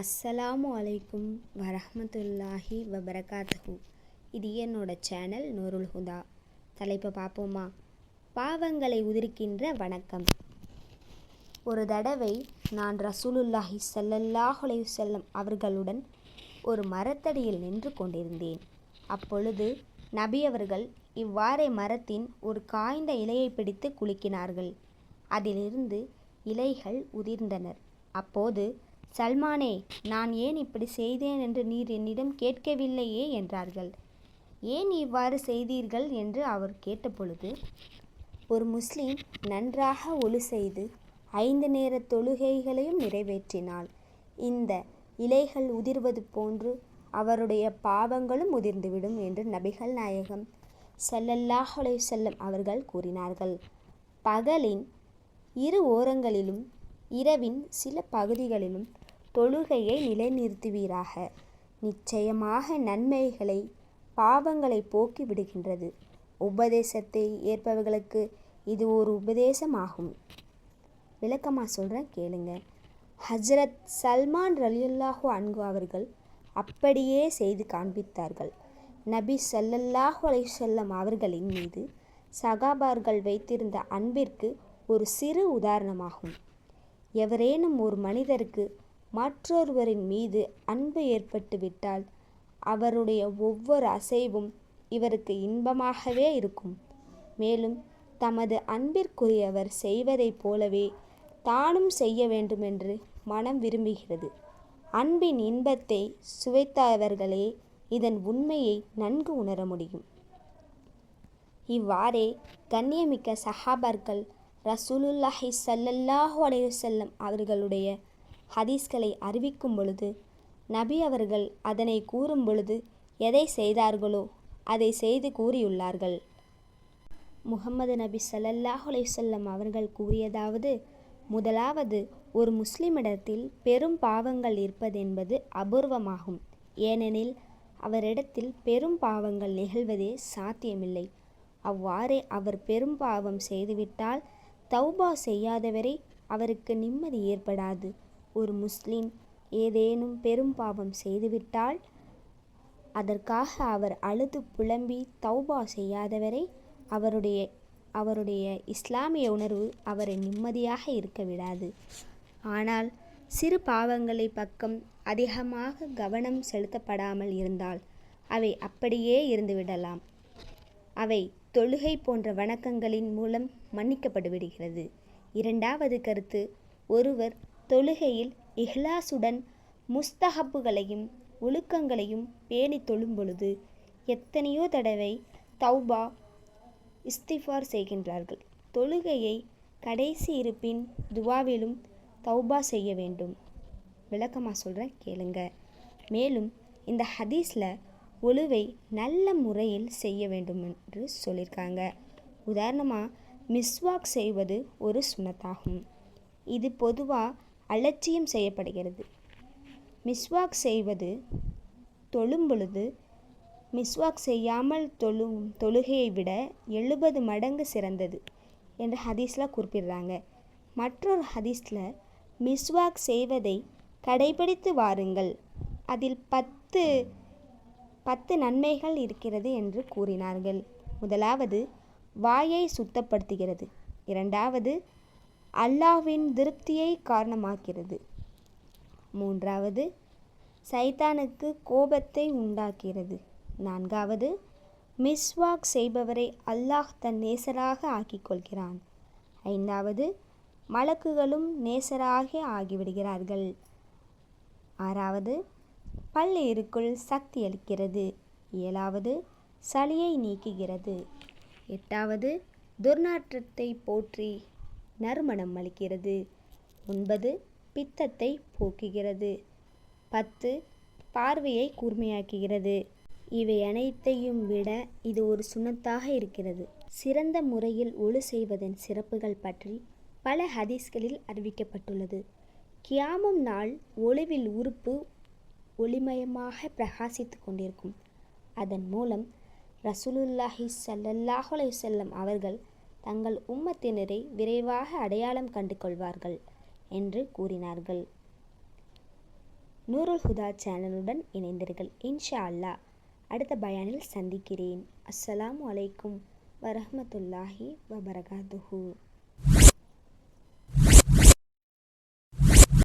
அஸ்ஸலாமு அலைக்கும் வரஹ்மத்துல்லாஹி வபரகாத்துஹு. இது என்னோட சேனல் நூருல் ஹுதா. தலைப்பை பார்ப்போமா? பாவங்களை உதிர்க்கின்ற வணக்கம். ஒரு தடவை நான் ரசூலுல்லாஹி சல்லல்லாஹுலை செல்லம் அவர்களுடன் ஒரு மரத்தடியில் நின்று கொண்டிருந்தேன். அப்பொழுது நபி அவர்கள் இவ்வாறே மரத்தின் ஒரு காய்ந்த இலையை பிடித்து குலுக்கினார்கள். அதிலிருந்து இலைகள் உதிர்ந்தனர். அப்போது சல்மானே நான் ஏன் இப்படி செய்தேன் என்று நீர் என்னிடம் கேட்கவில்லையே என்றார்கள். ஏன் இவ்வாறு செய்தீர்கள் என்று அவர் கேட்டபொழுது ஒரு முஸ்லீம் நன்றாக ஒழு செய்து ஐந்து நேர தொழுகைகளையும் நிறைவேற்றினாள். இந்த இலைகள் உதிர்வது போன்று அவருடைய பாவங்களும் உதிர்ந்துவிடும் என்று நபிகள் நாயகம் ஸல்லல்லாஹு செல்லும் அவர்கள் கூறினார்கள். பகலின் இரு ஓரங்களிலும் இரவின் சில பகுதிகளிலும் தொழுகையை நிலைநிறுத்துவீராக. நிச்சயமாக நன்மைகளை பாவங்களை போக்கி விடுகின்றது. உபதேசத்தை ஏற்பவர்களுக்கு இது ஒரு உபதேசமாகும். விளக்கமாக சொல்கிறேன் கேளுங்க. ஹஜ்ரத் சல்மான் ரலியுல்லாஹு அன்கு அவர்கள் அப்படியே செய்து காண்பித்தார்கள். நபி சல்லல்லாஹு அலை வஸல்லம் அவர்களின் மீது சகாபார்கள் வைத்திருந்த அன்பிற்கு ஒரு சிறு உதாரணமாகும். எவரேனும் ஒரு மனிதருக்கு மற்றொருவரின் மீது அன்பு ஏற்பட்டுவிட்டால் அவருடைய ஒவ்வொரு அசைவும் இவருக்கு இன்பமாகவே இருக்கும். மேலும் தமது அன்பிற்குரியவர் செய்வதைப் போலவே தானும் செய்ய வேண்டுமென்று மனம் விரும்புகிறது. அன்பின் இன்பத்தை சுவைத்தவர்களே இதன் உண்மையை நன்கு உணர முடியும். இவ்வாறே கண்ணியமிக்க சஹாபர்கள் ரசூலுல்லாஹி சல்லல்லாஹு அலையுசல்லம் அவர்களுடைய ஹதீஸ்களை அறிவிக்கும் பொழுது நபி அவர்கள் அதனை கூறும் பொழுது எதை செய்தார்களோ அதை செய்து கூறியுள்ளார்கள். முகமது நபி சல்லல்லாஹுலே செல்லம் அவர்கள் கூறியதாவது முதலாவது ஒரு முஸ்லிமிடத்தில் பெரும் பாவங்கள் இருப்பதென்பது அபூர்வமாகும். ஏனெனில் அவரிடத்தில் பெரும் பாவங்கள் நிகழ்வதே சாத்தியமில்லை. அவ்வாறே அவர் பெரும் பாவம் செய்துவிட்டால் தௌபா செய்யாதவரை அவருக்கு நிம்மதி ஏற்படாது. ஒரு முஸ்லிம் ஏதேனும் பெரும் பாவம் செய்துவிட்டால் அதற்காக அவர் அழுது புலம்பி தௌபா செய்யாதவரை அவருடைய அவருடைய இஸ்லாமிய உணர்வு அவரை நிம்மதியாக இருக்க விடாது. ஆனால் சிறு பாவங்களை பக்கம் அதிகமாக கவனம் செலுத்தப்படாமல் இருந்தால் அவை அப்படியே இருந்துவிடலாம் அவை தொழுகை போன்ற வணக்கங்களின் மூலம் மன்னிக்கப்பட்டுவிடுகிறது இரண்டாவது கருத்து ஒருவர் தொழுகையில் இஹ்லாசுடன் முஸ்தஹப்புகளையும் ஒழுக்கங்களையும் பேணி தொழும் பொழுது எத்தனையோ தடவை தௌபா இஸ்திஃபார் செய்கின்றார்கள். தொழுகையை கடைசி இருப்பின் துவாவிலும் தௌபா செய்ய வேண்டும். விளக்கமாக சொல்கிறேன் கேளுங்க. மேலும் இந்த ஹதீஸில் ஒழுவை நல்ல முறையில் செய்ய வேண்டும் என்று சொல்லியிருக்காங்க உதாரணமாக மிஸ்வாக் செய்வது ஒரு சுனத்தாகும். இது பொதுவாக அலட்சியம் செய்யப்படுகிறது. மிஸ்வாக் செய்வது தொழும் பொழுது மிஸ்வாக் செய்யாமல் தொழு தொழுகையை விட எழுபது மடங்கு சிறந்தது என்று ஹதீஸில் குறிப்பிடுறாங்க. மற்றொரு ஹதீஸில் மிஸ்வாக் செய்வதை கடைபிடித்து வாருங்கள். அதில் பத்து பத்து நன்மைகள் இருக்கிறது என்று கூறினார்கள். முதலாவது வாயை சுத்தப்படுத்துகிறது. இரண்டாவது அல்லாஹ்வின் திருப்தியை காரணமாக்கிறது. மூன்றாவது சைத்தானுக்கு கோபத்தை உண்டாக்கிறது. நான்காவது மிஸ்வாக் செய்பவரை அல்லாஹ் தன் நேசராக ஆக்கிக் கொள்கிறான் ஐந்தாவது மலக்குகளும் நேசராக ஆகிவிடுகிறார்கள். ஆறாவது பல்லேருக்குள் சக்தி அளிக்கிறது. ஏழாவது சளியை நீக்குகிறது. எட்டாவது துர்நாற்றத்தை போற்றி நறுமணம் அளிக்கிறது. ஒன்பது பித்தத்தை போக்குகிறது. பத்து பார்வையை கூர்மையாக்குகிறது. இவை அனைத்தையும் விட இது ஒரு சுனத்தாக இருக்கிறது. சிறந்த முறையில் ஒழு செய்வதன் சிறப்புகள் பற்றி பல ஹதீஸ்களில் அறிவிக்கப்பட்டுள்ளது. கியாமம் நாள் ஒளிவில் உறுப்பு ஒளிமயமாக பிரகாசித்து கொண்டிருக்கும். அதன் மூலம் ரசூலுல்லாஹி சல்லல்லாஹலை செல்லம் அவர்கள் தங்கள் உம்மத்தினரை விரைவாக அடையாளம் கண்டு கொள்வார்கள் என்று கூறினார்கள். நூருல் ஹுதா சேனலுடன் இணைந்தீர்கள். இன்ஷா அல்லாஹ் அடுத்த பயானில் சந்திக்கிறேன். அஸ்ஸலாமு அலைக்கும் வரஹமத்துல்லாஹி வபரகாதுஹூ